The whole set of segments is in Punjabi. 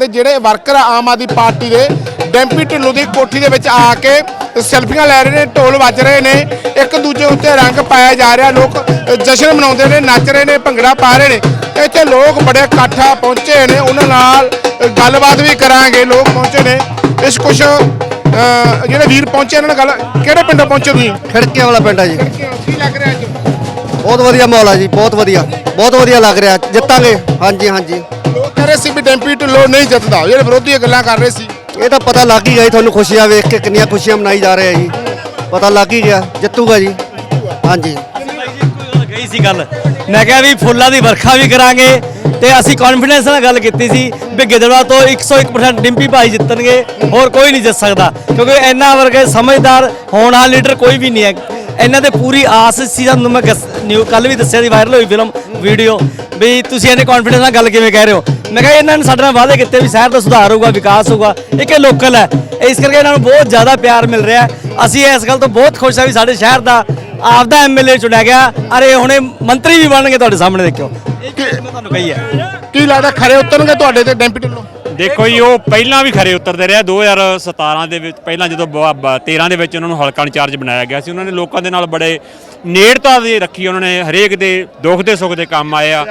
ਤੇ ਜਿਹੜੇ ਵਰਕਰ ਆਮ ਆਦਮੀ ਪਾਰਟੀ ਦੇ ਡੈਂਪੀ ਢਿੱਲੋਂ ਦੀ ਕੋਠੀ ਦੇ ਵਿੱਚ ਆ ਕੇ ਸੈਲਫੀਆਂ ਲੈ ਰਹੇ ਨੇ ਢੋਲ ਵੱਜ ਰਹੇ ਨੇ ਇੱਕ ਦੂਜੇ ਉੱਤੇ ਰੰਗ ਪਾਇਆ ਜਾ ਰਿਹਾ ਲੋਕ ਜਸ਼ਨ ਮਨਾਉਂਦੇ ਨੇ ਨੱਚ ਰਹੇ ਨੇ ਭੰਗੜਾ ਪਾ ਰਹੇ ਨੇ। ਇੱਥੇ ਲੋਕ ਬੜੇ ਇਕੱਠਾ ਪਹੁੰਚੇ ਨੇ ਉਹਨਾਂ ਨਾਲ ਗੱਲਬਾਤ ਵੀ ਕਰਾਂਗੇ ਲੋਕ ਪਹੁੰਚੇ ਨੇ। ਇਸ ਕੁਛ ਜਿਹੜੇ ਵੀਰ ਪਹੁੰਚੇ ਇਹਨਾਂ ਨਾਲ ਗੱਲ ਕਿਹੜੇ ਪਿੰਡੋਂ ਪਹੁੰਚੇ ਤੁਸੀਂ? ਖਿੜਕੇ ਵਾਲਾ ਪਿੰਡ ਆ ਜੀ। ਕੀ ਲੱਗ ਰਿਹਾ ਅੱਜ ਬਹੁਤ ਵਧੀਆ ਮਾਹੌਲ ਆ ਜੀ ਬਹੁਤ ਵਧੀਆ ਬਹੁਤ ਵਧੀਆ ਲੱਗ ਰਿਹਾ। ਜਿੱਤਾਂਗੇ। ਹਾਂਜੀ ਹਾਂਜੀ। ਰਹੇ ਸੀ ਵੀ ਡੈਂਪੀ ਢਿੱਲੋਂ ਨਹੀਂ ਜਿੱਤਦਾ। ਜਿਹੜੇ ਵਿਰੋਧੀ ਗੱਲਾਂ ਕਰ ਰਹੇ ਸੀ। ਇਹ ਤਾਂ ਪਤਾ ਲੱਗ ਹੀ ਗਿਆ ਜੀ ਤੁਹਾਨੂੰ ਖੁਸ਼ੀਆਂ ਵੇਖ ਕੇ ਕਿੰਨੀਆਂ ਖੁਸ਼ੀਆਂ ਮਨਾਈ ਜਾ ਰਹੇ ਆ ਜੀ। ਪਤਾ ਲੱਗ ਹੀ ਗਿਆ। ਜਿੱਤੂਗਾ ਜੀ। ਹਾਂਜੀ। ਗਈ ਸੀ ਗੱਲ। ਮੈਂ ਕਿਹਾ ਵੀ ਫੁੱਲਾਂ ਦੀ ਵਰਖਾ ਵੀ ਕਰਾਂਗੇ ਤੇ ਅਸੀਂ ਕੌਨਫੀਡੈਂਸ ਨਾਲ ਗੱਲ ਕੀਤੀ ਸੀ ਵੀ ਗਿੱਦੜਵਾ ਤੋਂ 101% ਡਿੰਪੀ ਭਾਈ ਜਿੱਤਣਗੇ ਹੋਰ ਕੋਈ ਨਹੀਂ ਜਿੱਤ ਸਕਦਾ। ਕਿਉਂਕਿ ਇਹਨਾਂ ਵਰਗੇ ਸਮਝਦਾਰ ਹੋਣਹਾਰ ਲੀਡਰ ਕੋਈ ਵੀ ਨਹੀਂ ਹੈ। ਇਹਨਾਂ ਤੇ ਪੂਰੀ ਆਸ ਸੀ ਤੁਹਾਨੂੰ ਮੈਂ ਨਿਊ ਕੱਲ ਵੀ ਦੱਸਿਆ ਸੀ ਵਾਇਰਲ ਹੋਈ ਫਿਲਮ ਵੀਡੀਓ ਵੀ ਤੁਸੀਂ ਇਹਨੇ ਕੌਨਫੀਡੈਂਸ ਨਾਲ ਗੱਲ ਕਿਵੇਂ ਕਹਿ ਰਹੇ ਹੋ? ਮੈਂ ਕਿਹਾ ਇਹਨਾਂ ਨੇ ਸਾਡੇ ਨਾਲ ਵਾਅਦੇ ਕੀਤੇ ਵੀ ਸ਼ਹਿਰ ਦਾ ਸੁਧਾਰ ਹੋਊਗਾ ਵਿਕਾਸ ਹੋਊਗਾ ਇੱਕ ਇਹ ਲੋਕਲ ਹੈ। ਇਸ ਕਰਕੇ ਇਹਨਾਂ ਨੂੰ ਬਹੁਤ ਜ਼ਿਆਦਾ ਪਿਆਰ ਮਿਲ ਰਿਹਾ। ਅਸੀਂ ਇਸ ਗੱਲ ਤੋਂ ਬਹੁਤ ਖੁਸ਼ ਹਾਂ ਵੀ ਸਾਡੇ ਸ਼ਹਿਰ ਦਾ ਆਪਦਾ ਐਮਐਲਏ ਚੁਣਿਆ ਗਿਆ। ਅਰੇ ਹੁਣੇ ਮੰਤਰੀ ਵੀ ਬਣਨਗੇ ਤੁਹਾਡੇ ਸਾਹਮਣੇ ਦੇਖਿਓ। ਇਹ ਮੈਂ ਤੁਹਾਨੂੰ ਕਹੀ ਹੈ। ਕੀ ਲੱਗਦਾ ਖਰੇ ਉਤਰਨਗੇ ਤੁਹਾਡੇ ਤੇ ਡੈਂਪੀ ਢਿੱਲੋਂ? ਦੇਖੋ ਜੀ ਉਹ ਪਹਿਲਾਂ ਵੀ ਖਰੇ ਉਤਰਦੇ ਰਿਹਾ 2017 ਦੇ ਵਿੱਚ ਪਹਿਲਾਂ ਜਦੋਂ ਬ- ਬ- 13 ਦੇ ਵਿੱਚ ਉਹਨਾਂ ਨੂੰ ਹਲਕਾ ਇੰਚਾਰਜ ਬਣਾਇਆ ਗਿਆ ਸੀ ਉਹਨਾਂ ਨੇ ਲੋਕਾਂ ਦੇ ਨਾਲ ਬੜੇ ਨੇੜਤਾ ਦੀ ਰੱਖੀ ਉਹਨਾਂ ਨੇ ਹਰੇਕ ਦੇ ਦੁੱਖ ਦੇ ਸੁੱਖ ਦੇ ਕੰਮ ਆਏ ਆ।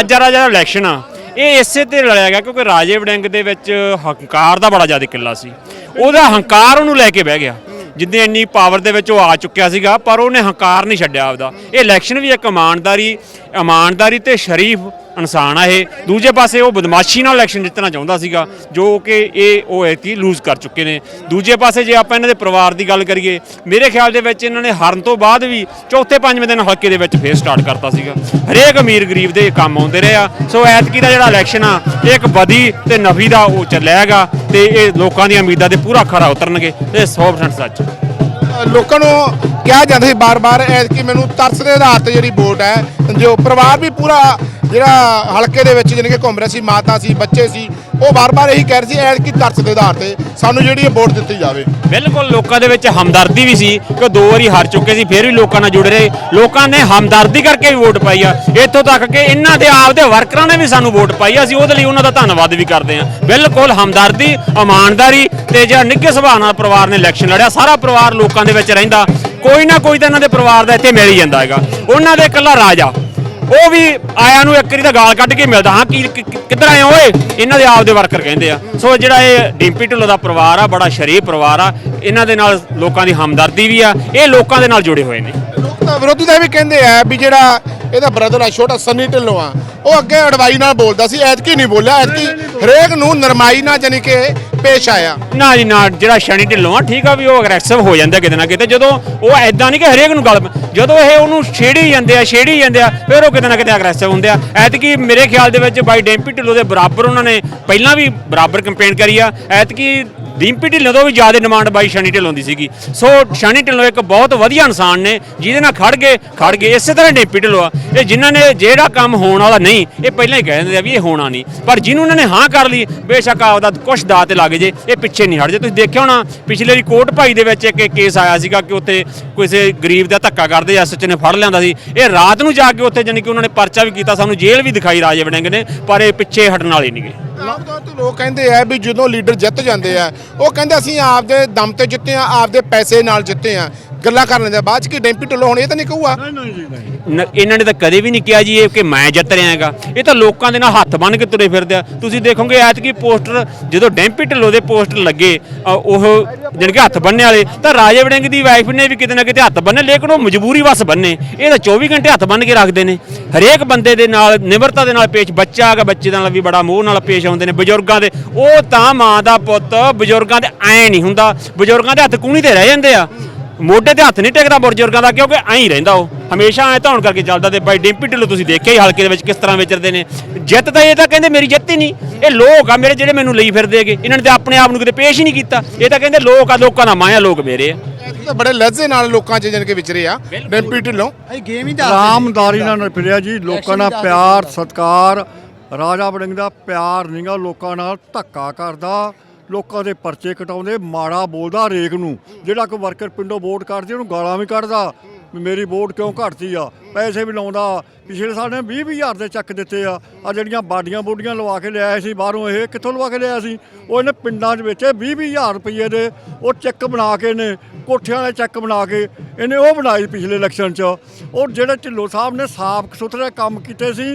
ਅੱਜ ਵਾਲਾ ਜਿਹੜਾ ਇਲੈਕਸ਼ਨ ਆ ਇਹ ਇਸੇ ਤੇ ਲੜਿਆ ਗਿਆ ਕਿਉਂਕਿ ਰਾਜੇ ਵੜਿੰਗ ਦੇ ਵਿੱਚ ਹੰਕਾਰ ਦਾ ਬੜਾ ਜ਼ਿਆਦਾ ਕਿੱਲਾ ਸੀ। ਉਹਦਾ ਹੰਕਾਰ ਉਹਨੂੰ ਲੈ ਕੇ ਬਹਿ ਗਿਆ। ਜਿੱਦਾਂ ਇੰਨੀ ਪਾਵਰ ਦੇ ਵਿੱਚ ਉਹ ਆ ਚੁੱਕਿਆ ਸੀਗਾ ਪਰ ਉਹਨੇ ਹੰਕਾਰ ਨਹੀਂ ਛੱਡਿਆ ਆਪਦਾ। ਇਹ ਇਲੈਕਸ਼ਨ ਵੀ ਇੱਕ ਇਮਾਨਦਾਰੀ ਇਮਾਨਦਾਰੀ ਤੇ ਸ਼ਰੀਫ ਇਨਸਾਨ ਆ ਇਹ। ਦੂਜੇ ਪਾਸੇ ਉਹ ਬਦਮਾਸ਼ੀ ਨਾਲ ਇਲੈਕਸ਼ਨ ਜਿੱਤਣਾ ਚਾਹੁੰਦਾ ਸੀਗਾ, ਜੋ ਕਿ ਇਹ ਉਹ ਐਤੀ ਲੂਜ਼ ਕਰ ਚੁੱਕੇ ਨੇ। ਦੂਜੇ ਪਾਸੇ ਜੇ ਆਪਾਂ ਇਹਨਾਂ ਦੇ ਪਰਿਵਾਰ ਦੀ ਗੱਲ ਕਰੀਏ, ਮੇਰੇ ਖਿਆਲ ਦੇ ਵਿੱਚ ਇਹਨਾਂ ਨੇ ਹਾਰਨ ਤੋਂ ਬਾਅਦ ਵੀ ਚੌਥੇ ਪੰਜਵੇਂ ਦਿਨ ਹਲਕੇ ਦੇ ਵਿੱਚ ਫੇਰ ਸਟਾਰਟ ਕਰਤਾ ਸੀਗਾ। ਹਰੇਕ ਅਮੀਰ ਗਰੀਬ ਦੇ ਕੰਮ ਆਉਂਦੇ ਰਹੇ ਆ। ਸੋ ਐਤਕੀ ਦਾ ਜਿਹੜਾ ਇਲੈਕਸ਼ਨ ਆ, ਇਹ ਇੱਕ ਬਦੀ ਤੇ ਨਫੀ ਦਾ ਉਹ ਚੱਲਿਆ ਹੈਗਾ ਤੇ ਇਹ ਲੋਕਾਂ ਦੀਆਂ ਉਮੀਦਾਂ 'ਤੇ ਪੂਰਾ ਖਰਾ ਉਤਰਨਗੇ ਇਹ 100% ਸੱਚ। ਲੋਕਾਂ ਨੂੰ ਕਿਹਾ ਜਾਂਦਾ ਸੀ ਬਾਰ-ਬਾਰ ਕਿ ਮੈਨੂੰ ਤਰਸ ਦੇ ਆਧਾਰ ਤੇ ਜਿਹੜੀ ਵੋਟ ਹੈ, ਜੋ ਪਰਿਵਾਰ ਵੀ ਪੂਰਾ ਜਿਹੜਾ ਹਲਕੇ ਦੇ ਵਿੱਚ ਜਿਹਨੇ ਕਿ ਘੁੰਮ ਰਿਹਾ ਸੀ, ਮਾਤਾ ਸੀ, ਬੱਚੇ ਸੀ, ਉਹ ਵਾਰ ਵਾਰ ਇਹੀ ਕਹਿ ਰਹੇ ਸੀ, ਐਤਕੀ ਤਰਸ ਦੇ ਆਧਾਰ ਤੇ ਸਾਨੂੰ ਜਿਹੜੀ ਇਹ ਵੋਟ ਦਿੱਤੀ ਜਾਵੇ। ਬਿਲਕੁਲ, ਲੋਕਾਂ ਦੇ ਵਿੱਚ ਹਮਦਰਦੀ ਵੀ ਸੀ ਕਿ ਦੋ ਵਾਰੀ ਹਾਰ ਚੁੱਕੇ ਸੀ, ਫਿਰ ਵੀ ਲੋਕਾਂ ਨਾਲ ਜੁੜ ਰਹੇ। ਲੋਕਾਂ ਨੇ ਹਮਦਰਦੀ ਕਰਕੇ ਵੀ ਵੋਟ ਪਾਈ ਆ। ਇੱਥੋਂ ਤੱਕ ਕਿ ਇਹਨਾਂ ਦੇ ਆਪਦੇ ਵਰਕਰਾਂ ਨੇ ਵੀ ਸਾਨੂੰ ਵੋਟ ਪਾਈ ਆ, ਅਸੀਂ ਉਹਦੇ ਲਈ ਉਹਨਾਂ ਦਾ ਧੰਨਵਾਦ ਵੀ ਕਰਦੇ ਆ ਬਿਲਕੁਲ, ਹਮਦਰਦੀ, ਇਮਾਨਦਾਰੀ ਤੇ ਜਿਹੜਾ ਨਿੱਘੇ ਸੁਭਾਅ ਨਾਲ ਪਰਿਵਾਰ ਨੇ ਇਲੈਕਸ਼ਨ ਲੜਿਆ, ਸਾਰਾ ਪਰਿਵਾਰ ਲੋਕਾਂ ਦੇ ਵਿੱਚ ਰਹਿੰਦਾ। ਕੋਈ ਨਾ ਕੋਈ ਤਾਂ ਇਹਨਾਂ ਦੇ ਪਰਿਵਾਰ ਦਾ ਇੱਥੇ ਮਿਲ ਹੀ ਜਾਂਦਾ ਹੈਗਾ। ਉਹਨਾਂ ਦੇ ਇਕੱਲਾ ਰਾਜਾ ਉਹ ਵੀ ਆਇਆਂ ਨੂੰ ਇੱਕ ਵਾਰੀ ਤਾਂ ਗਾਲ ਕੱਢ ਕੇ ਮਿਲਦਾ, ਹਾਂ, ਕੀ ਕਿ- ਕਿ- ਕਿੱਧਰ ਆਏ ਹੋ ਓਏ? ਇਹਨਾਂ ਦੇ ਆਪਦੇ ਵਰਕਰ ਕਹਿੰਦੇ ਆ। ਸੋ ਜਿਹੜਾ ਇਹ ਡਿੰਪੀ ਢਿੱਲੋਂ ਦਾ ਪਰਿਵਾਰ ਆ, ਬੜਾ ਸ਼ਰੀਫ ਪਰਿਵਾਰ ਆ, ਇਹਨਾਂ ਦੇ ਨਾਲ ਲੋਕਾਂ ਦੀ ਹਮਦਰਦੀ ਵੀ ਆ, ਇਹ ਲੋਕਾਂ ਦੇ ਨਾਲ ਜੁੜੇ ਹੋਏ ਨੇ। ਲੋਕ ਤਾਂ ਵਿਰੋਧੀ ਦਾ ਇਹ ਵੀ ਕਹਿੰਦੇ ਆ ਵੀ ਜਿਹੜਾ ਇਹਦਾ ਬ੍ਰਦਰ ਆ, ਛੋਟਾ ਸਨੀ ਢਿੱਲੋਂ ਆ ਉਹ ਅੱਗੇ ਅਡਵਾਈ ਨਾਲ ਬੋਲਦਾ ਸੀ ਐਤਕੀ ਨਹੀਂ ਬੋਲਿਆ ਐਤਕੀ ਹਰੇਕ ਨੂੰ ਨਰਮਾਈ ਨਾਲ ਜਾਨੀ ਕਿ ਪੇਸ਼ ਆਇਆ। ਨਾ ਜੀ ਨਾ ਜਿਹੜਾ ਸ਼ਨੀ ਢਿੱਲੋਂ ਆ ਠੀਕ ਆ ਵੀ ਉਹ ਅਗਰੈਸਿਵ ਹੋ ਜਾਂਦਾ ਕਿਤੇ ਨਾ ਕਿਤੇ ਜਦੋਂ ਉਹ ਐਦਾਂ ਨਹੀਂ ਕਿ ਹਰੇਕ ਨੂੰ ਗੱਲ ਜਦੋਂ ਇਹ ਉਹਨੂੰ ਛੇੜੀ ਜਾਂਦੇ ਆ ਛੇੜੀ ਜਾਂਦੇ ਆ ਫਿਰ ਉਹ ਕਿਤੇ ਨਾ ਕਿਤੇ ਅਗਰੈਸਿਵ ਹੁੰਦੇ ਆ। ਐਤਕੀ ਮੇਰੇ ਖਿਆਲ ਦੇ ਵਿੱਚ ਬਾਈ ਡੈਂਪੀ ਢਿੱਲੋਂ ਦੇ ਬਰਾਬਰ ਉਹਨਾਂ ਨੇ ਪਹਿਲਾਂ ਵੀ ਬਰਾਬਰ ਕੰਪੇਨ ਕਰੀ ਆ ਐਤਕੀ ਡਿੰਪੀ ਢਿੱਲੋਂ ਤੋਂ ਵੀ ਜ਼ਿਆਦਾ ਡਿਮਾਂਡ ਬਾਈ ਸ਼ਨੀ ਢਿੱਲੋਂ ਦੀ ਸੀਗੀ। ਸੋ ਸ਼ਨੀ ਢਿੱਲੋਂ ਇੱਕ ਬਹੁਤ ਵਧੀਆ ਇਨਸਾਨ ਨੇ, ਜਿਹਦੇ ਨਾਲ ਖੜ ਗਏ ਖੜ ਗਏ, ਇਸੇ ਤਰ੍ਹਾਂ ਡਿੰਪੀ ਢਿੱਲੋਂ ਆ। ਇਹ ਜਿਨ੍ਹਾਂ ਨੇ ਜਿਹੜਾ ਕੰਮ ਹੋਣ ਵਾਲਾ ਨਹੀਂ, ਇਹ ਪਹਿਲਾਂ ਹੀ ਕਹਿ ਦਿੰਦੇ ਆ ਵੀ ਇਹ ਹੋਣਾ ਨਹੀਂ। ਪਰ ਜਿਹਨੂੰ ਉਹਨਾਂ ਨੇ ਹਾਂ ਕਰ ਲਈ, ਬੇਸ਼ੱਕ ਆਪਦਾ ਕੁਛ ਦਾਅ ਤੇ ਲੱਗ ਜੇ, ਇਹ ਪਿੱਛੇ ਨਹੀਂ ਹਟ ਜੇ ਤੁਸੀਂ ਦੇਖਿਆ ਹੋਣਾ, ਪਿਛਲੇ ਵਾਰੀ ਭਾਈ ਦੇ ਵਿੱਚ ਇੱਕ ਕੇਸ ਆਇਆ ਸੀਗਾ ਕਿ ਉੱਥੇ ਕਿਸੇ ਗਰੀਬ ਦਾ ਧੱਕਾ ਕਰਦੇ ਐਸਐਚ ਨੇ ਫੜ ਲਿਆਂਦਾ ਸੀ। ਇਹ ਰਾਤ ਨੂੰ ਜਾ ਕੇ ਉੱਥੇ ਜਾਨੀ ਕਿ ਉਹਨਾਂ ਨੇ ਪਰਚਾ ਵੀ ਕੀਤਾ, ਸਾਨੂੰ ਜੇਲ੍ਹ ਵੀ ਦਿਖਾਈ ਰਾਜੇ ਵੜਿੰਗ ਨੇ, ਪਰ ਇਹ ਪਿੱਛੇ ਹਟਣ ਵਾਲੇ ਨਹੀਂਗੇ ਆਮ ਤੌਰ ਤੇ ਲੋਕ ਕਹਿੰਦੇ ਆ ਵੀ ਜਦੋਂ ਲੀਡਰ ਜਿੱਤ ਜਾਂਦੇ ਆ, ਉਹ ਕਹਿੰਦੇ ਅਸੀਂ ਆਪਦੇ ਦਮ ਤੇ ਜਿੱਤੇ ਆ, ਆਪਦੇ ਪੈਸੇ ਨਾਲ ਜਿੱਤੇ ਆ। ਗੱਲਾਂ ਕਰ ਲੈਂਦੇ ਆ ਬਾਅਦ ਚ ਕੀ ਡੈਂਪੀ ਢਿੱਲੋਂ ਹੁਣ ਇਹ ਤਾਂ ਨਹੀਂ ਕਹੂਗਾ? ਨ- ਇਹਨਾਂ ਨੇ ਤਾਂ ਕਦੇ ਵੀ ਨਹੀਂ ਕਿਹਾ ਜੀ ਇਹ ਕਿ ਮੈਂ ਜਿੱਤ ਰਿਹਾ ਹੈਗਾ। ਇਹ ਤਾਂ ਲੋਕਾਂ ਦੇ ਨਾਲ ਹੱਥ ਬੰਨ ਕੇ ਤੁਰੇ ਫਿਰਦੇ ਆ। ਤੁਸੀਂ ਦੇਖੋਗੇ ਐਤਕੀ ਪੋਸਟਰ ਜਦੋਂ ਡੈਂਪੀ ਢਿੱਲੋਂ ਦੇ ਪੋਸਟਰ ਲੱਗੇ ਅ, ਉਹ ਜਾਣੀ ਕਿ ਹੱਥ ਬੰਨੇ ਵਾਲੇ ਤਾਂ ਰਾਜੇ ਵੜਿੰਗ ਦੀ ਵਾਈਫ ਨੇ ਵੀ ਕਿਤੇ ਨਾ ਕਿਤੇ ਹੱਥ ਬੰਨੇ ਲੇਕਿਨ ਉਹ ਮਜਬੂਰੀ ਵਸ ਬੰਨੇ। ਇਹ ਤਾਂ 24 ਘੰਟੇ ਹੱਥ ਬੰਨ ਕੇ ਰੱਖਦੇ ਨੇ। ਹਰੇਕ ਬੰਦੇ ਦੇ ਨਾਲ ਨਿਮਰਤਾ ਦੇ ਨਾਲ ਪੇਸ਼ ਬੱਚਾ ਹੈਗਾ ਬੱਚੇ ਨਾਲ ਵੀ ਬੜਾ ਮੋਹ ਨਾਲ ਪੇਸ਼ ਆਉਂਦੇ ਨੇ ਬਜ਼ੁਰਗਾਂ ਦੇ। ਉਹ ਤਾਂ ਮਾਂ ਦਾ ਪੁੱਤ ਬਜ਼ੁਰਗਾਂ ਦੇ ਐ ਨਹੀਂ ਹੁੰਦਾ। ਬਜ਼ੁਰਗਾਂ ਦੇ ਹੱਥ ਕੂਣੀ ਤੇ ਰਹਿ ਜਾਂਦੇ ਆ। ਮੋਢੇ ਤੇ ਹੱਥ ਨਹੀਂ ਟੇਕਦਾ ਬਜ਼ੁਰਗਾਂ ਦਾ ਕਿਉਂਕਿ ਐਂ ਹੀ ਰਹਿੰਦਾ ਉਹ। ਹਮੇਸ਼ਾ ਐ ਧੌਣ ਕਰਕੇ ਚੱਲਦਾ ਤੇ ਬਾਈ ਡਿੰਪੀ ਢਿੱਲੋਂ ਤੁਸੀਂ ਦੇਖਿਆ ਹੀ ਹਲਕੇ ਦੇ ਵਿੱਚ ਕਿਸ ਤਰ੍ਹਾਂ ਵਿਚਰਦੇ ਨੇ। ਜਿੱਤ ਤਾਂ ਇਹ ਤਾਂ ਕਹਿੰਦੇ ਮੇਰੀ ਜਿੱਤ ਹੀ ਨਹੀਂ। ਇਹ ਲੋਕ ਆ ਮੇਰੇ ਜਿਹੜੇ ਮੈਨੂੰ ਲਈ ਫਿਰਦੇ ਹੈਗੇ। ਇਹਨਾਂ ਨੇ ਤਾਂ ਆਪਣੇ ਆਪ ਨੂੰ ਕਿਤੇ ਪੇਸ਼ ਹੀ ਨਹੀਂ ਕੀਤਾ। ਇਹ ਤਾਂ ਕਹਿੰਦੇ ਲੋਕ ਆ ਲੋਕਾਂ ਦਾ ਮਾਇਆ ਲੋਕ ਮੇਰੇ ਆ। ਇਹ ਤਾਂ ਬੜੇ ਲਹਿਜ਼ੇ ਨਾਲ ਲੋਕਾਂ 'ਚ ਜਾਣੀ ਕਿ ਵਿਚਰੇ ਆ ਡੈਂਪੀ ਢਿੱਲੋਂ। ਰਾਮਦਾਰੀ ਨਾਲ ਫਿਰਿਆ ਜੀ ਲੋਕਾਂ ਨਾਲ ਪਿਆਰ ਸਤਕਾਰ। ਰਾਜਾ ਵੜਿੰਗ ਦਾ ਪਿਆਰ ਨਹੀਂਗਾ ਲੋਕਾਂ ਨਾਲ ਧੱਕਾ ਕਰਦਾ। ਲੋਕਾਂ ਦੇ ਪਰਚੇ ਕਟਾਉਂਦੇ, ਮਾੜਾ ਬੋਲਦਾ ਰੇਕ ਨੂੰ। ਜਿਹੜਾ ਕੋਈ ਵਰਕਰ ਪਿੰਡੋਂ ਵੋਟ ਕਰਦੇ ਉਹਨੂੰ ਗਾਲਾਂ ਵੀ ਕੱਢਦਾ। ਮੇਰੀ ਵੋਟ ਕਿਉਂ ਘਟਦੀ ਆ? ਪੈਸੇ ਵੀ ਲਾਉਂਦਾ। ਪਿਛਲੇ ਸਾਲ ਨੇ 20 ਵੀਹ ਹਜ਼ਾਰ ਦੇ ਚੱਕ ਦਿੱਤੇ ਆ। ਆ ਜਿਹੜੀਆਂ ਬਾਡੀਆਂ ਬੋਡੀਆਂ ਲਵਾ ਕੇ ਲਿਆਏ ਸੀ, ਬਾਹਰੋਂ ਇਹ ਕਿੱਥੋਂ ਲਵਾ ਕੇ ਲਿਆਇਆ ਸੀ? ਉਹ ਇਹਨੇ ਪਿੰਡਾਂ ਦੇ ਵਿੱਚ 20 ਵੀਹ ਹਜ਼ਾਰ ਰੁਪਏ ਦੇ ਉਹ ਚੈੱਕ ਬਣਾ ਕੇ ਨੇ ਕੋਠਿਆਂ ਵਾਲੇ ਚੈੱਕ ਬਣਾ ਕੇ ਇਹਨੇ ਉਹ ਬਣਾਈ ਪਿਛਲੇ ਇਲੈਕਸ਼ਨ 'ਚ। ਉਹ ਜਿਹੜੇ ਢਿੱਲੋਂ ਸਾਹਿਬ ਨੇ ਸਾਫ਼ ਸੁਥਰੇ ਕੰਮ ਕੀਤੇ ਸੀ,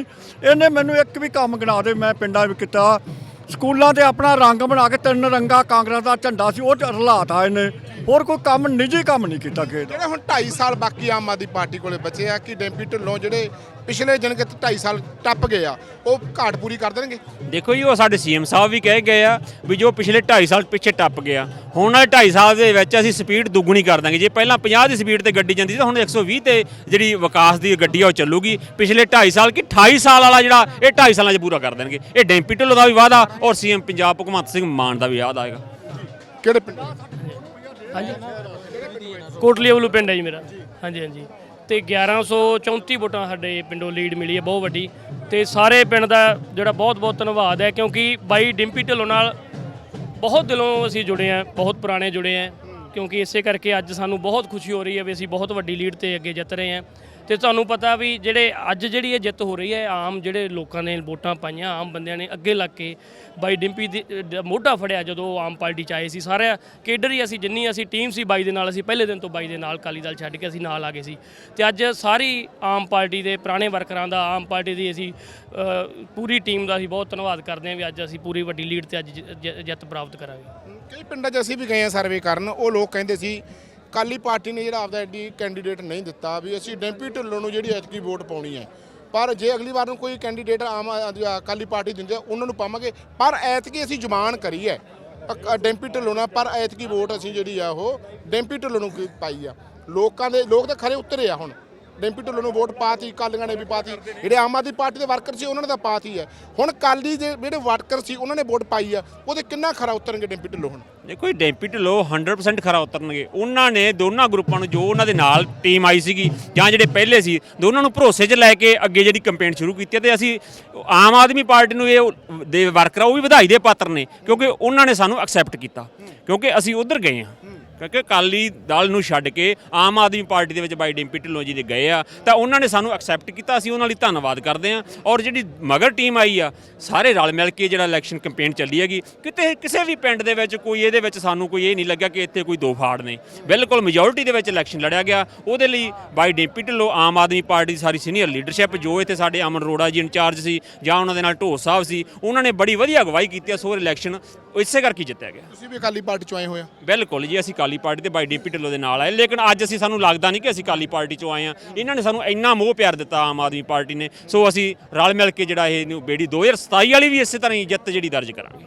ਇਹਨੇ ਮੈਨੂੰ ਇੱਕ ਵੀ ਕੰਮ ਗਿਣਾ ਦੇ, ਮੈਂ ਪਿੰਡਾਂ ਵਿੱਚ ਕੀਤਾ। ਸਕੂਲਾਂ ਤੇ ਆਪਣਾ ਰੰਗ ਬਣਾ ਕੇ ਤਿੰਨ ਰੰਗਾ ਕਾਂਗਰਸ ਦਾ ਝੰਡਾ ਸੀ ਉਹ ਚ ਰਲਾਤਾ ਇਹਨੇ। ਹੋਰ ਕੋਈ ਕੰਮ ਨਿੱਜੀ ਕੰਮ ਨਹੀਂ ਕੀਤਾ ਕਿਸੇ ਦਾ। ਜਿਹੜੇ ਹੁਣ 2.5 ਸਾਲ ਬਾਕੀ ਆਮ ਆਦਮੀ ਪਾਰਟੀ ਕੋਲੇ ਬਚੇ ਆ ਕਿ ਡੈਂਪੀ ਢਿੱਲੋਂ ਜਿਹੜੇ ਪਿਛਲੇ ਜਨ ਕਿ 2.5 ਸਾਲ ਟੱਪ ਗਏ ਆ ਉਹ ਘਾਟ ਪੂਰੀ ਕਰ ਦੇਣਗੇ? ਦੇਖੋ ਜੀ ਉਹ ਸਾਡੇ ਸੀਐਮ ਸਾਹਿਬ ਵੀ ਕਹਿ ਗਏ ਆ ਵੀ ਜੋ ਪਿਛਲੇ 2.5 ਸਾਲ ਪਿੱਛੇ ਟੱਪ ਗਿਆ ਹੁਣ ਵਾਲੇ 2.5 ਸਾਲ ਦੇ ਵਿੱਚ ਅਸੀਂ ਸਪੀਡ ਦੁੱਗਣੀ ਕਰ ਦਾਂਗੇ। ਜੇ ਪਹਿਲਾਂ 50 ਦੀ ਸਪੀਡ ਤੇ ਗੱਡੀ ਜਾਂਦੀ ਸੀ ਤਾਂ ਹੁਣ 120 ਤੇ ਜਿਹੜੀ ਵਿਕਾਸ ਦੀ ਗੱਡੀ ਆ ਉਹ ਚੱਲੂਗੀ। ਪਿਛਲੇ 2.5 ਸਾਲ ਕੀ 28 ਸਾਲ ਵਾਲਾ ਜਿਹੜਾ ਇਹ 2.5 ਸਾਲਾਂ 'ਚ ਪੂਰਾ ਕਰ ਦੇਣਗੇ। ਇਹ ਡੈਂਪੀ ਢਿੱਲੋਂ ਦਾ ਵੀ ਵਾਅਦਾ ਔਰ ਸੀਐਮ ਪੰਜਾਬ ਭਗਵੰਤ ਸਿੰਘ ਮਾਨ ਦਾ ਵੀ ਵਾਅਦਾ ਹੈਗਾ ਕਿਹੜੇ ਪਿੰਡ? ਕੋਟਲੀ ਵੱਲੋਂ ਪਿੰਡ ਹੈ ਜੀ ਮੇਰਾ। ਹਾਂਜੀ ਹਾਂਜੀ। ਤੇ 1134 ਵੋਟਾਂ ਸਾਡੇ ਪਿੰਡੋਂ ਲੀਡ ਮਿਲੀ ਹੈ ਬਹੁਤ ਵੱਡੀ। ਤੇ ਸਾਰੇ ਪਿੰਡ ਦਾ ਜਿਹੜਾ ਬਹੁਤ ਬਹੁਤ ਧੰਨਵਾਦ ਹੈ ਕਿਉਂਕਿ ਬਾਈ ਡਿੰਪੀ ਢਿੱਲੋਂ ਨਾਲ ਬਹੁਤ ਦਿਲੋਂ ਅਸੀਂ ਜੁੜੇ ਆ ਬਹੁਤ ਪੁਰਾਣੇ ਜੁੜੇ ਆ ਕਿਉਂਕਿ ਇਸੇ ਕਰਕੇ ਅੱਜ ਸਾਨੂੰ ਬਹੁਤ ਖੁਸ਼ੀ ਹੋ ਰਹੀ ਹੈ ਵੀ ਅਸੀਂ ਬਹੁਤ ਵੱਡੀ ਲੀਡ ਤੇ ਅੱਗੇ ਜਿੱਤ ਰਹੇ ਹਾਂ। ਤੇ ਤੁਹਾਨੂੰ ਪਤਾ ਵੀ ਜਿਹੜੇ ਅੱਜ ਜਿਹੜੀ ਇਹ ਜਿੱਤ ਹੋ ਰਹੀ ਹੈ ਆਮ ਜਿਹੜੇ ਲੋਕਾਂ ਨੇ ਵੋਟਾਂ ਪਾਈਆਂ ਆਮ ਬੰਦਿਆਂ ਨੇ ਅੱਗੇ ਲੱਗ ਕੇ ਬਾਈ ਡਿੰਪੀ ਦੀ ਡ- ਮੋਢਾ ਫੜਿਆ ਜਦੋਂ ਉਹ ਆਮ ਪਾਰਟੀ ਚ ਆਏ ਸੀ। ਸਾਰੇ ਕੇਡਰ ਹੀ ਅਸੀਂ ਜਿੰਨੀ ਅਸੀਂ ਟੀਮ ਸੀ ਬਾਈ ਦੇ ਨਾਲ ਅਸੀਂ ਪਹਿਲੇ ਦਿਨ ਤੋਂ ਬਾਈ ਦੇ ਨਾਲ ਕਾਲੀ ਦਲ ਛੱਡ ਕੇ ਅਸੀਂ ਨਾਲ ਆ ਗਏ ਸੀ। ਤੇ ਅੱਜ ਸਾਰੀ ਆਮ ਪਾਰਟੀ ਦੇ ਪੁਰਾਣੇ ਵਰਕਰਾਂ ਦਾ ਆਮ ਪਾਰਟੀ ਦੀ ਅਸੀਂ ਅ, ਪੂਰੀ ਟੀਮ ਦਾ ਅਸੀਂ ਬਹੁਤ ਧੰਨਵਾਦ ਕਰਦੇ ਹਾਂ ਵੀ ਅੱਜ ਅਸੀਂ ਪੂਰੀ ਵੱਡੀ ਲੀਡ ਤੇ ਅੱਜ ਜਿ- ਜਿ- ਜਿੱਤ ਪ੍ਰਾਪਤ ਕਰਾਂਗੇ। ਕਈ ਪਿੰਡਾਂ 'ਚ ਅਸੀਂ ਵੀ ਗਏ ਆ ਸਰਵੇ ਕਰਨ ਉਹ ਲੋਕ ਕਹਿੰਦੇ ਸੀ ਕਾਲੀ ਪਾਰਟੀ ਨੇ ਜਿਹੜਾ ਆਪਦਾ ਐਡੀ ਕੈਂਡੀਡੇਟ ਨਹੀਂ ਦਿੱਤਾ ਵੀ ਅਸੀਂ ਡੈਂਪੀ ਢਿੱਲੋਂ ਨੂੰ ਜਿਹੜੀ ਐਤਕੀ ਵੋਟ ਪਾਉਣੀ ਹੈ। ਪਰ ਜੇ ਅਗਲੀ ਵਾਰ ਨੂੰ ਕੋਈ ਕੈਂਡੀਡੇਟ ਆਮ ਆਦਮੀ- ਅਕਾਲੀ ਪਾਰਟੀ ਦਿੰਦੇ ਆ, ਉਹਨਾਂ ਨੂੰ ਪਾਵਾਂਗੇ। ਪਰ ਐਤਕੀ ਅਸੀਂ ਜ਼ੁਬਾਨ ਕਰੀ ਹੈ। ਡੈਂਪੀ ਢਿੱਲੋਂ ਨਾਲ ਪਰ ਐਤਕੀ ਵੋਟ ਅਸੀਂ ਜਿਹੜੀ ਆ ਉਹ ਡੈਂਪੀ ਢਿੱਲੋਂ ਨੂੰ ਕੀ ਪਾਈ ਆ। ਲੋਕਾਂ ਦੇ ਲੋਕ ਤਾਂ ਖਰੇ ਉਤਰੇ ਆ ਹੁਣ। ਡੈਂਪੀ ਢਿੱਲੋਂ ਨੂੰ ਵੋਟ ਪਾਤੀ ਕਾਲੀਆਂ ਨੇ ਵੀ ਪਾਤੀ ਜਿਹੜੇ ਆਮ ਆਦਮੀ ਪਾਰਟੀ ਦੇ ਵਰਕਰ ਸੀ, ਉਹਨਾਂ ਨੇ ਤਾਂ ਪਾਤੀ ਹੈ। ਹੁਣ ਕਾਲੀ ਦੇ ਜਿਹੜੇ ਵਰਕਰ ਸੀ, ਉਹਨਾਂ ਨੇ ਵੋਟ ਪਾਈ ਆ ਉਹਦੇ ਕਿੰਨਾ ਖਰਾ ਉਤਰਨਗੇ ਡੈਂਪੀ ਢਿੱਲੋਂ ਹੁਣ? ਦੇਖੋ ਇਹ ਡੈਂਪੀ ਢਿੱਲੋਂ 100% ਖਰਾ ਉਤਰਨਗੇ। ਉਹਨਾਂ ਨੇ, ਦੋਨਾਂ ਗਰੁੱਪਾਂ ਨੂੰ ਜੋ ਉਹਨਾਂ ਦੇ ਨਾਲ ਟੀਮ ਆਈ ਸੀਗੀ, ਜਾਂ ਜਿਹੜੇ ਪਹਿਲੇ ਸੀ, ਦੋਨਾਂ ਨੂੰ ਭਰੋਸੇ 'ਚ ਲੈ ਕੇ ਅੱਗੇ ਜਿਹੜੀ ਕੰਪੇਨ ਸ਼ੁਰੂ ਕੀਤੀ ਹੈ ਤੇ ਅਸੀਂ ਆਮ ਆਦਮੀ ਪਾਰਟੀ ਨੂੰ ਇਹ ਦੇ ਵਰਕਰ ਉਹ ਵੀ ਵਧਾਈ ਦੇ ਪਾਤਰ ਨੇ, ਕਿਉਂਕਿ ਉਹਨਾਂ ਨੇ ਸਾਨੂੰ ਐਕਸੈਪਟ ਕੀਤਾ। ਕਿਉਂਕਿ ਅਸੀਂ ਉਧਰ ਗਏ ਹਾਂ। ਕਿਉਂਕਿ ਅਕਾਲੀ ਦਲ ਨੂੰ ਛੱਡ ਕੇ ਆਮ ਆਦਮੀ ਪਾਰਟੀ ਦੇ ਵਿੱਚ ਬਾਈ ਡਿੰਪੀ ਢਿੱਲੋਂ ਜੀ ਦੇ ਗਏ ਆ ਤਾਂ ਉਹਨਾਂ ਨੇ ਸਾਨੂੰ ਐਕਸੈਪਟ ਕੀਤਾ ਅਸੀਂ ਉਹਨਾਂ ਲਈ ਧੰਨਵਾਦ ਕਰਦੇ ਹਾਂ। ਔਰ ਜਿਹੜੀ ਮਗਰ ਟੀਮ ਆਈ ਆ ਸਾਰੇ ਰਲ ਮਿਲ ਕੇ ਜਿਹੜਾ ਇਲੈਕਸ਼ਨ ਕੈਂਪੇਨ ਚੱਲੀ ਹੈਗੀ ਕਿਤੇ ਕਿਸੇ ਵੀ ਪਿੰਡ ਦੇ ਵਿੱਚ ਕੋਈ ਇਹਦੇ ਵਿੱਚ ਸਾਨੂੰ ਕੋਈ ਇਹ ਨਹੀਂ ਲੱਗਾ ਕਿ ਇੱਥੇ ਕੋਈ ਦੋ ਫਾੜ ਨੇ। ਬਿਲਕੁਲ ਮੈਜੋਰਿਟੀ ਦੇ ਵਿੱਚ ਇਲੈਕਸ਼ਨ ਲੜਿਆ ਗਿਆ। ਉਹਦੇ ਲਈ ਬਾਈ ਡਿੰਪੀ ਢਿੱਲੋਂ ਆਮ ਆਦਮੀ ਪਾਰਟੀ ਦੀ ਸਾਰੀ ਸੀਨੀਅਰ ਲੀਡਰਸ਼ਿਪ ਜੋ ਇੱਥੇ ਸਾਡੇ ਅਮਨ ਅਰੋੜਾ ਜੀ ਇੰਚਾਰਜ ਸੀ ਜਾਂ ਉਹਨਾਂ ਦੇ ਨਾਲ ਢੋਸ ਸਾਹਿਬ ਸੀ ਉਹਨਾਂ ਨੇ ਬੜੀ ਵਧੀਆ ਅਗਵਾਈ ਕੀਤੀ ਆ ਸੋ ਇਲੈਕਸ਼ਨ ਇਸੇ ਕਰਕੇ ਜਿੱਤਿਆ ਗਿਆ। ਤੁਸੀਂ ਵੀ ਅਕਾਲੀ ਪਾਰਟੀ ਚੋਂ ਆਏ ਹੋਏ ਆ। ਬਿਲਕੁਲ ਜੀ ਅਸੀਂ ਕਾਲੀ ਪਾਰਟੀ ਤੇ ਬਾਈ ਡੀਪੀ ਢਿੱਲੋਂ ਦੇ ਨਾਲ ਆਏ। ਲੇਕਿਨ ਅੱਜ ਅਸੀਂ ਸਾਨੂੰ ਲੱਗਦਾ ਨਹੀਂ ਕਿ ਅਸੀਂ ਕਾਲੀ ਪਾਰਟੀ ਚੋਂ ਆਏ ਆ ਇਹਨਾਂ ਨੇ ਸਾਨੂੰ ਇੰਨਾ ਮੋਹ ਪਿਆਰ ਦਿੱਤਾ ਆਮ ਆਦਮੀ ਪਾਰਟੀ ਨੇ। ਸੋ ਅਸੀਂ ਰਲ ਮਿਲ ਕੇ ਜਿਹੜਾ ਇਹ ਨੂੰ ਬੇੜੀ 2027 ਵਾਲੀ ਵੀ ਇਸੇ ਤਰ੍ਹਾਂ ਹੀ ਜਿੱਤ ਜਿਹੜੀ ਦਰਜ ਕਰਾਂਗੇ।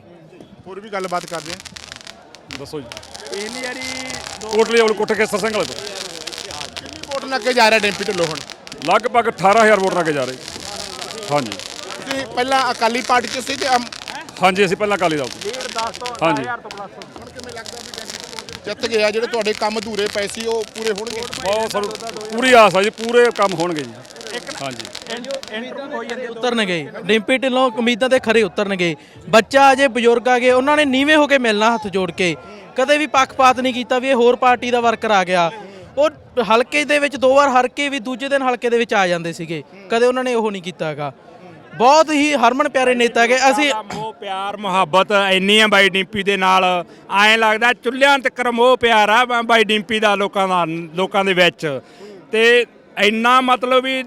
ਹੋਰ ਵੀ ਗੱਲਬਾਤ ਕਰਦੇ ਆ। ਦੱਸੋ ਜੀ। ਪਹਿਲੀ ਵਾਰੀ ਕੋਟਲੀ ਵੱਲ ਕੁੱਟ ਕੇ ਸਰਸੰਘ ਵਾਲੇ ਤੋਂ? ਕਿੰਨੀ ਵੋਟ ਲੱਗ ਕੇ ਜਾ ਰਿਹਾ ਡੈਂਪੀ ਢਿੱਲੋਂ ਹੁਣ? ਲਗਭਗ 18000 ਵੋਟ ਲੱਗ ਕੇ ਜਾ ਰਹੇ। ਹਾਂਜੀ। ਤੁਸੀਂ ਪਹਿਲਾਂ ਅਕਾਲੀ ਪਾਰਟੀ ਚ ਸੀ ਤੇ ਹਾਂਜੀ ਅਸੀਂ ਪਹਿਲਾਂ ਅਕਾਲੀ ਦਲ ਤੋਂ। ਹਾਂਜੀ। ਜਿੱਤ ਗਿਆ ਜਿਹੜੇ ਤੁਹਾਡੇ ਕੰਮ ਅਧੂਰੇ ਪਏ ਸੀ ਉਹ ਪੂਰੇ ਹੋਣਗੇ? ਬਹੁਤ ਸਾਨੂੰ ਪੂਰੀ ਆਸ ਆ ਜੀ ਪੂਰੇ ਕੰਮ ਹੋਣਗੇ ਜੀ। ਹਾਂਜੀ। ਉਤਰਨਗੇ। ਡਿੰਪੀ ਢਿੱਲੋਂ ਉਮੀਦਾਂ ਤੇ ਖਰੇ ਉਤਰਨਗੇ। ਬੱਚਾ ਅਜੇ ਬਜ਼ੁਰਗ ਆ ਗਏ ਉਹਨਾਂ ਨੇ ਨੀਵੇਂ ਹੋ ਕੇ ਮਿਲਣਾ ਹੱਥ ਜੋੜ ਕੇ। ਕਦੇ ਵੀ ਪੱਖਪਾਤ ਨਹੀਂ ਕੀਤਾ ਵੀ ਇਹ ਹੋਰ ਪਾਰਟੀ ਦਾ ਵਰਕਰ ਆ ਗਿਆ। ਉਹ ਹਲਕੇ ਦੇ ਵਿੱਚ ਦੋ ਵਾਰ ਹਾਰ ਕੇ ਵੀ ਦੂਜੇ ਦਿਨ ਹਲਕੇ ਦੇ ਵਿੱਚ ਆ ਜਾਂਦੇ ਸੀਗੇ। ਕਦੇ ਉਹਨਾਂ ਨੇ ਉਹ ਨਹੀਂ ਕੀਤਾਗਾ ਬਹੁਤ ਹੀ ਹਰਮਨ ਪਿਆਰੇ ਨੇਤਾ ਹੈਗੇ। ਅਸੀਂ ਮੋਹ, ਪਿਆਰ, ਮੁਹੱਬਤ ਇੰਨੀ ਆ ਬਾਈ ਡਿੰਪੀ ਦੇ ਨਾਲ ਐਂ ਲੱਗਦਾ ਚੁੱਲ੍ਹਿਆਂ ਤੱਕ ਮੋਹ, ਪਿਆਰ ਆ ਬਾਈ ਡਿੰਪੀ ਦਾ ਲੋਕਾਂ ਦਾ, ਲੋਕਾਂ ਦੇ ਵਿੱਚ। ਤੇ ਇੰਨਾ ਮਤਲਬ ਵੀ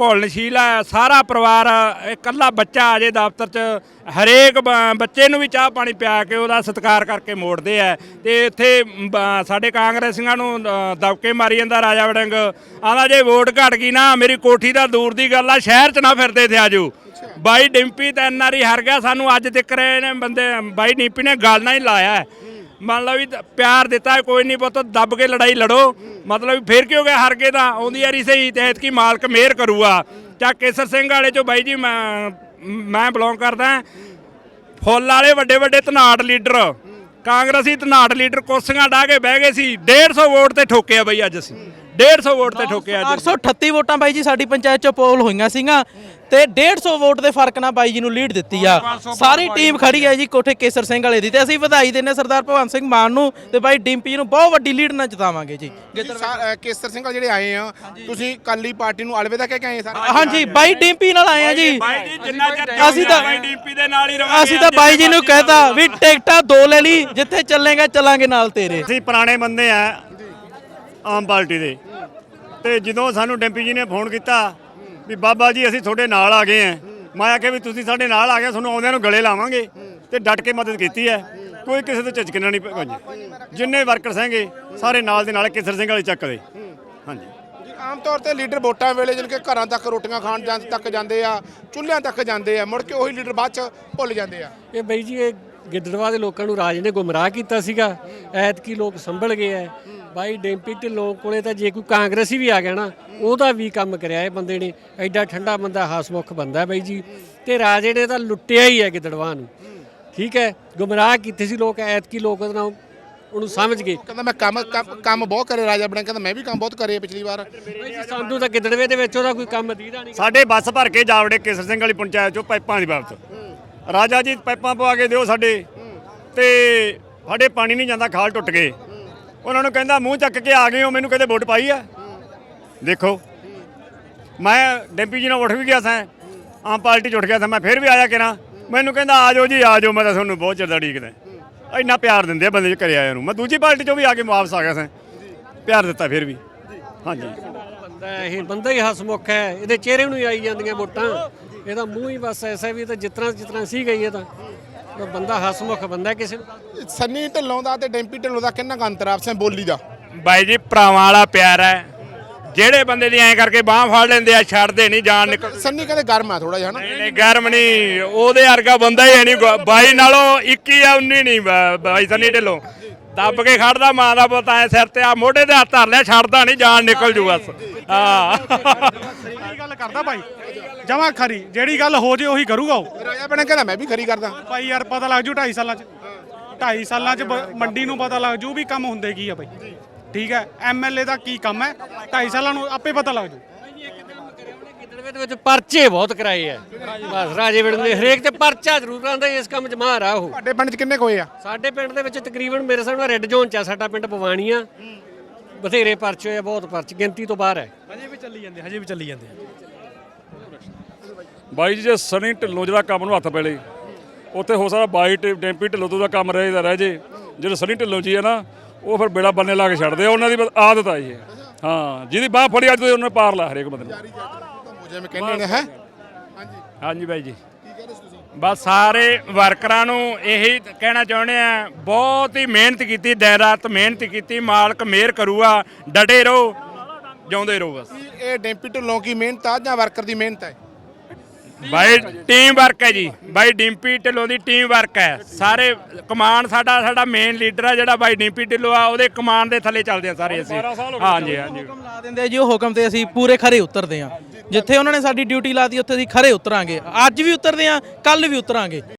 ਘੁਲਣਸ਼ੀਲ ਆ, ਸਾਰਾ ਪਰਿਵਾਰ ਇਕੱਲਾ ਬੱਚਾ ਆ ਜੇ ਦਫ਼ਤਰ 'ਚ, ਹਰੇਕ ਬ- ਬੱਚੇ ਨੂੰ ਵੀ ਚਾਹ ਪਾਣੀ ਪਿਆ ਕੇ ਉਹਦਾ ਸਤਿਕਾਰ ਕਰਕੇ ਮੋੜਦੇ ਆ। ਤੇ ਇੱਥੇ ਸਾਡੇ ਕਾਂਗਰਸੀਆਂ ਨੂੰ ਦਬਕੇ ਮਾਰੀ ਜਾਂਦਾ ਰਾਜਾ ਵੜਿੰਗ। ਆਂਦਾ ਜੇ ਵੋਟ ਘਟ ਗਈ ਨਾ, ਮੇਰੀ ਕੋਠੀ ਦਾ ਦੂਰ ਦੀ ਗੱਲ ਆ, ਸ਼ਹਿਰ 'ਚ ਨਾ ਫਿਰਦੇ ਤੇ ਆਜੋ। ਬਾਈ ਡਿੰਪੀ ਤਾਂ ਐਨਆਰਈ ਹਰ ਗਿਆ, ਸਾਨੂੰ ਅੱਜ ਤੱਕ ਨੇ ਬੰਦੇ, ਬਾਈ ਡਿੰਪੀ ਨੇ ਗੱਲ ਨਾਲ ਹੀ ਲਾਇਆ। ਮੰਨ ਲਓ ਵੀ ਪਿਆਰ ਦਿੱਤਾ, ਕੋਈ ਨਹੀਂ ਪੁੱਤ, ਦੱਬ ਕੇ ਲੜਾਈ ਲੜੋ। ਮਤਲਬ ਵੀ ਫੇਰ ਕੀ ਹੋ ਗਿਆ ਹਰ ਕੇ ਤਾਂ? ਆਉਂਦੀ ਯਾਰੀ ਸਹੀ ਤੇ ਐਤਕੀ ਮਾਲਕ ਮਿਹਰ ਕਰੂਗਾ। ਚਾ ਕੇਸਰ ਸਿੰਘ ਵਾਲੇ ਚੋਂ ਬਾਈ ਜੀ, ਮੈਂ ਮੈਂ ਬਿਲੋਂਗ ਕਰਦਾ। ਫੁੱਲ ਵਾਲੇ ਵੱਡੇ ਵੱਡੇ ਧਨਾੜ ਲੀਡਰ। ਕਾਂਗਰਸੀ ਧਨਾੜ ਲੀਡਰ ਕੁਰਸੀਆਂ ਢਾ ਕੇ ਬਹਿ ਗਏ ਸੀ। 150 ਵੋਟ ਤੇ ਠੋਕਿਆ ਬਈ ਅੱਜ ਅਸੀਂ। 150 ਵੋਟ ਤੇ ਠੋਕਿਆ ਅੱਜ। 838 ਵੋਟਾਂ ਬਾਈ ਜੀ ਸਾਡੀ ਪੰਚਾਇਤ ਚੋਂ ਪੋਲ ਹੋਈਆਂ ਸੀਗੀਆਂ ਤੇ 150 ਵੋਟ ਦੇ ਫ਼ਰਕ ਨਾਲ ਬਾਈ ਜੀ ਨੂੰ ਲੀਡ ਦਿੱਤੀ ਆ। ਸਾਰੀ ਟੀਮ ਖੜੀ ਹੈ ਜੀ ਕੋਠੇ ਕੇਸਰ ਸਿੰਘ ਵਾਲੇ ਦੀ ਤੇ ਅਸੀਂ ਵਧਾਈ ਦਿੰਨੇ ਸਰਦਾਰ ਭਗਵੰਤ ਸਿੰਘ ਮਾਨ ਨੂੰ ਤੇ ਬਾਈ ਡਿੰਪੀ ਨੂੰ ਬਹੁਤ ਵੱਡੀ ਲੀਡ ਨਾਲ ਜਿਤਾਵਾਂਗੇ ਜੀ। ਕੇਸਰ ਸਿੰਘ ਵਾਲੇ ਜਿਹੜੇ ਆਏ ਆ ਤੁਸੀਂ ਕਾਲੀ ਪਾਰਟੀ ਨੂੰ ਅਲਵਿਦਾ ਕਹਿ ਕੇ ਆਏ ਸਰ? ਹਾਂਜੀ ਬਾਈ ਡਿੰਪੀ ਨਾਲ ਆਏ ਆ ਜੀ ਜੀ। ਅਸੀਂ ਤਾਂ- ਬਾਈ ਡੀਪੀ ਦੇ ਨਾਲ ਹੀ ਰਵਾਂਗੇ ਅਸੀਂ ਤਾਂ ਬਾਈ ਜੀ ਨੂੰ ਕਹਿਤਾ ਵੀ ਟਿਕਟਾਂ ਦੋ ਲੈ ਲਈ ਜਿੱਥੇ ਚੱਲੇਗਾ ਚੱਲਾਂਗੇ ਨਾਲ ਤੇਰੇ। ਅਸੀਂ ਪੁਰਾਣੇ ਬੰਦੇ ਆ ਆਮ ਪਾਰਟੀ ਦੇ। ਤੇ ਜਦੋਂ ਸਾਨੂੰ ਡੈਂਪੀ ਜੀ ਨੇ ਫੋਨ ਕੀਤਾ ਵੀ ਬਾਬਾ ਜੀ ਅਸੀਂ ਤੁਹਾਡੇ ਨਾਲ ਆ ਗਏ ਆ ਮੈਂ ਆਖਿਆ ਵੀ ਤੁਸੀਂ ਸਾਡੇ ਨਾਲ ਆ ਗਏ ਤੁਹਾਨੂੰ ਆਉਂਦਿਆਂ ਨੂੰ ਗਲੇ ਲਾਵਾਂਗੇ ਤੇ ਡਟ ਕੇ ਮਦਦ ਕੀਤੀ ਹੈ। ਕੋਈ ਕਿਸੇ ਤੋਂ ਝਿਜਕਣਾ ਨਹੀਂ ਭਾਜੀ ਜਿੰਨੇ ਵਰਕਰ ਹੈਗੇ ਸਾਰੇ ਨਾਲ ਦੇ ਨਾਲ ਕਿਸਰ ਸਿੰਘ ਵਾਲੇ ਚੱਕਦੇ। ਹਾਂਜੀ। ਜੀ, ਆਮ ਤੌਰ ਤੇ ਲੀਡਰ ਵੋਟਾਂ ਵੇਲੇ ਜਿਨ ਕੇ ਘਰਾਂ ਤੱਕ ਰੋਟੀਆਂ ਖਾਣ ਤੱਕ ਜਾਂਦੇ ਆ ਚੁੱਲ੍ਹਿਆਂ ਤੱਕ ਜਾਂਦੇ ਆ ਮੁੜ ਕੇ ਉਹੀ ਲੀਡਰ ਬਾਅਦ ਚ ਭੁੱਲ ਜਾਂਦੇ ਆ। ਇਹ ਬਈ ਜੀ ਇਹ ਗਿੱਦੜਵਾ ਦੇ ਲੋਕਾਂ ਨੂੰ ਰਾਜ ਨੇ ਗੁੰਮਰਾਹ ਕੀਤਾ ਸੀਗਾ। ਐਤਕੀ ਲੋਕ ਸੰਭਲ ਗਏ ਐ। ਬਾਈ ਡੈਂਪੀ ਢਿੱਲੋਂ ਕੋਲੇ ਤਾਂ ਜੇ ਕੋਈ ਕਾਂਗਰਸੀ ਵੀ ਆ ਗਿਆ ਨਾ ਉਹਦਾ ਵੀ ਕੰਮ ਕਰਿਆ ਇਹ ਬੰਦੇ ਨੇ। ਐਡਾ ਠੰਡਾ ਬੰਦਾ ਹਸਮੁਖ ਬੰਦਾ ਬਾਈ ਜੀ। ਤੇ ਰਾਜੇ ਨੇ ਤਾਂ ਲੁੱਟਿਆ ਹੀ ਹੈ ਗਿੱਦੜਵਾ ਨੂੰ। ਠੀਕ ਹੈ ਗੁੰਮਰਾਹ ਕੀਤੇ ਸੀ ਲੋਕ ਐਤਕੀ ਲੋਕ ਉਹਦੇ ਨਾਲ ਉਹਨੂੰ ਸਮਝ ਗਏ। ਕਹਿੰਦਾ ਮੈਂ ਕੰਮ ਕੰਮ- ਕੰਮ ਬਹੁਤ ਕਰੇ ਰਾਜਾ ਬਣਾ ਕਹਿੰਦਾ ਮੈਂ ਵੀ ਕੰਮ ਬਹੁਤ ਕਰੇ ਪਿਛਲੀ ਵਾਰ। ਬਾਈ ਜੀ ਸਾਨੂੰ ਤਾਂ ਗਿੱਦੜਵੇ ਦੇ ਵਿੱਚ ਉਹਦਾ ਕੋਈ ਕੰਮ ਦੀਦਾ ਨਹੀਂ ਸਾਡੇ ਬੱਸ ਭਰ ਕੇ ਜਾਵੜੇ ਕਿਸਰ ਸਿੰਘ ਵਾਲੀ ਪੰਚਾਇਤ ਚੋਂ ਪਾਈਪਾਂ ਦੀ ਬਾਬਤ ਰਾਜਾ ਜੀ ਪਾਈਪਾਂ ਪਵਾ ਕੇ ਦਿਓ ਸਾਡੇ। ਤੇ ਸਾਡੇ ਪਾਣੀ ਨਹੀਂ ਜਾਂਦਾ, ਖਾਲ ਟੁੱਟ ਗਏ। ਉਹਨਾਂ ਨੂੰ ਕਹਿੰਦਾ, ਮੂੰਹ ਚੱਕ ਕੇ ਆ ਗਏ ਹੋ, ਮੈਨੂੰ ਕਹਿੰਦੇ ਵੋਟ ਪਾਈ ਆ? ਦੇਖੋ, ਮੈਂ ਡੈਂਪੀ ਜੀ ਨਾਲ ਉੱਠ ਵੀ ਗਿਆ ਸਾਂ, ਆਮ ਪਾਰਟੀ 'ਚ ਉੱਠ ਗਿਆ ਸਾਂ, ਮੈਂ ਫਿਰ ਵੀ ਆਇਆ ਕਿਰਾਂ ਮੈਨੂੰ ਕਹਿੰਦਾ, ਆ ਜਾਓ ਜੀ, ਆ ਜਾਓ, ਮੈਂ ਤਾਂ ਤੁਹਾਨੂੰ ਬਹੁਤ ਚਿਰ ਦਾ ਉਡੀਕਦਾ ਇੰਨਾ ਪਿਆਰ ਦਿੰਦੇ ਆ ਬੰਦੇ 'ਚ ਘਰੇ ਆਇਆ ਨੂੰ। ਮੈਂ ਦੂਜੀ ਪਾਰਟੀ 'ਚੋਂ ਵੀ ਆ ਕੇ ਵਾਪਸ ਆ ਗਿਆ ਸਾਂ। ਪਿਆਰ ਦਿੱਤਾ ਫਿਰ ਵੀ। ਹਾਂਜੀ। ਬੰਦਾ ਇਹ, ਬੰਦਾ ਹੀ ਹਸਮੁਖ ਹੈ, ਇਹਦੇ ਚਿਹਰੇ ਨੂੰ ਆਈ ਜਾਂਦੀਆਂ ਵੋਟਾਂ। ਇਹਦਾ ਮੂੰਹ ਹੀ ਬਸ ਐਸਾ ਵੀ ਤਾਂ ਜਿਤਨਾ ਜਿਤਨਾ ਸੀ ਗਈ ਇਹ ਤਾਂ। ਉਹ ਬੰਦਾ ਹਸਮੁਖ ਬੰਦਾ ਕਿਸੇ ਨੂੰ। ਸੰਨੀ ਢਿੱਲੋਂ ਦਾ ਤੇ ਡੈਂਪੀ ਢਿੱਲੋਂ ਦਾ ਕਿੰਨਾ ਕੁ ਅੰਤਰ ਆ ਆਪਸੇ ਬੋਲੀ ਦਾ? ਬਾਈ ਜੀ ਭਰਾਵਾਂ ਵਾਲਾ ਪਿਆਰ ਹੈ। ਜਿਹੜੇ ਬੰਦੇ ਦੀ ਐਂ ਕਰਕੇ ਬਾਹ ਫੜ ਲੈਂਦੇ ਆ ਛੱਡਦੇ ਨਹੀਂ ਜਾਨ ਨਿਕਲ ਸੰਨੀ ਕਹਿੰਦੇ ਗਰਮ ਆ ਥੋੜਾ ਜਿਹਾ ਹਨਾ? ਨਹੀਂ ਗਰਮ ਨਹੀਂ। ਉਹਦੇ ਵਰਗਾ ਬੰਦਾ ਹੀ ਨਹੀਂ। ਬਾਈ ਨਾਲੋਂ 21 ਆ 19 ਨਹੀਂ ਬਾਈ ਸਨੀ ਢਿੱਲੋਂ। ਦੱਬ ਕੇ ਖੜਦਾ ਮਾਂ ਦਾ ਪੁੱਤ ਐ ਸਿਰ ਤੇ ਆ ਮੋਢੇ ਤੇ ਹੱਥ ਧਰ ਲਿਆ ਛੱਡਦਾ ਨਹੀਂ ਜਾਨ ਨਿਕਲ ਜੂ ਬਸ। ਹਾਂ। ਸਹੀ ਗੱਲ ਕਰਦਾ ਭਾਈ। ਜਮਾ ਖਰੀ ਜਿਹੜੀ ਗੱਲ ਹੋ ਜੇ ਉਹੀ ਕਰੂਗਾ ਉਹ। ਰਾਜਾ ਬਣਾ ਕਹਿੰਦਾ ਮੈਂ ਵੀ ਖਰੀ ਕਰਦਾ। ਭਾਈ ਯਾਰ ਪਤਾ ਲੱਗ ਜੂ 2.5 ਸਾਲਾਂ ਚ। 2.5 ਸਾਲਾਂ ਚ ਬ- ਮੰਡੀ ਨੂੰ ਪਤਾ ਲੱਗ ਜੂ ਵੀ ਕੰਮ ਹੁੰਦੇ ਕੀ ਆ ਭਾਈ। ਠੀਕ ਹੈ ਐਮਐਲਏ ਦਾ ਕੀ ਕੰਮ ਹੈ। 2.5 ਸਾਲਾਂ ਨੂੰ ਆਪੇ ਪਤਾ ਲੱਗ ਜੂ। ਦੇ ਵਿੱਚ ਪਰਚੇ ਬਹੁਤ ਕਰਾਏ ਆ। ਬਸ ਰਾਜੇ ਵੜਨ ਦੇ ਹਰੇਕ ਤੇ ਪਰਚਾ ਜ਼ਰੂਰ ਆਂਦਾ ਇਸ ਕੰਮ 'ਚ ਮਾਹਰ ਆ ਉਹ। ਤੁਹਾਡੇ ਪਿੰਡ 'ਚ ਕਿੰਨੇ ਕੁ ਹੋਏ ਆ? ਸਾਡੇ ਪਿੰਡ ਦੇ ਵਿੱਚ ਤਕਰੀਬਨ ਮੇਰੇ ਹਿਸਾਬ ਨਾਲ ਰੈੱਡ ਜ਼ੋਨ 'ਚ ਆ ਸਾਡਾ ਪਿੰਡ ਪਵਾਣੀ ਆ ਬਥੇਰੇ ਪਰਚੇ ਹੋਏ ਆ ਬਹੁਤ ਪਰਚੇ ਗਿਣਤੀ ਤੋਂ ਬਾਹਰ ਹੈ। ਹਜੇ ਵੀ ਚੱਲੀ ਜਾਂਦੇ ਹਜੇ ਵੀ ਚੱਲੀ ਜਾਂਦੇ ਬਾਈ ਜੀ ਜੇ ਸਨੀ ਢਿੱਲੋਂ ਜਿਹੜਾ ਕੰਮ ਨੂੰ ਹੱਥ ਪੈਲੇ ਉੱਥੇ ਹੋ ਸਕਦਾ ਬਾਈ ਟੇ- ਡੈਂਪੀ ਢਿੱਲੋਂ ਤੋਂ ਦਾ ਕੰਮ ਰਹਿਦਾ ਰਹਿ ਜੇ। ਜਿਹੜੇ ਸਨੀ ਢਿੱਲੋਂ ਜੀ ਹੈ ਨਾ ਉਹ ਫਿਰ ਬੇੜਾ ਬੰਨੇ ਲਾ ਕੇ ਛੱਡਦੇ ਆ ਉਹਨਾਂ ਦੀ ਬਸ ਆਦਤ ਆ ਇਹ। ਹਾਂ ਜਿਹਦੀ ਬਾਹ ਫੜੀ ਅੱਜ ਤੋਂ ਉਹਨੇ ਪਾਰ ਲਾ ਹਰੇਕ ਬੰਦੇ ਨੂੰ। ਜਿਵੇਂ ਕਹਿੰਦੇ ਨੇ ਹੈ? ਹਾਂਜੀ। ਬਾਈ ਜੀ। ਬਸ ਸਾਰੇ ਵਰਕਰਾਂ ਨੂੰ ਇਹੀ ਕਹਿਣਾ ਚਾਹੁੰਦੇ ਆ ਬਹੁਤ ਹੀ ਮਿਹਨਤ ਕੀਤੀ ਦਿਨ ਰਾਤ ਮਿਹਨਤ ਕੀਤੀ ਮਾਲਕ ਮਿਹਰ ਕਰੂਗਾ ਡਟੇ ਰਹੋ ਜਿਉਂਦੇ ਰਹੋ ਬਸ। ਇਹ ਡੈਂਪੀ ਢਿੱਲੋਂ ਕੀ ਮਿਹਨਤ ਆ ਜਾਂ ਵਰਕਰ ਦੀ ਮਿਹਨਤ ਹੈ? ਬਾਈ ਟੀਮ ਵਰਕ ਹੈ ਜੀ। ਬਾਈ ਡਿੰਪੀ ਢਿੱਲੋਂ ਦੀ ਟੀਮ ਵਰਕ ਹੈ। ਸਾਰੇ ਕਮਾਨ ਸਾਡਾ ਸਾਡਾ ਮੇਨ ਲੀਡਰ ਆ ਜਿਹੜਾ ਬਾਈ ਡਿੰਪੀ ਢਿੱਲੋਂ ਆ ਉਹਦੇ ਕਮਾਨ ਦੇ ਥੱਲੇ ਚੱਲਦੇ ਆ ਸਾਰੇ ਅਸੀਂ। ਹਾਂਜੀ ਹਾਂਜੀ। ਹੁਕਮ ਲਾ ਦਿੰਦੇ ਆ ਜੀ ਉਹ ਹੁਕਮ ਤੇ ਅਸੀਂ ਪੂਰੇ ਖਰੇ ਉਤਰਦੇ ਆ। ਜਿੱਥੇ ਉਹਨਾਂ ਨੇ ਸਾਡੀ ਡਿਊਟੀ ਲਾਤੀ ਉੱਥੇ ਅਸੀਂ ਖਰੇ ਉਤਰਾਂਗੇ। ਅੱਜ ਵੀ ਉਤਰਦੇ ਆ ਕੱਲ ਵੀ ਉਤਰਾਂਗੇ।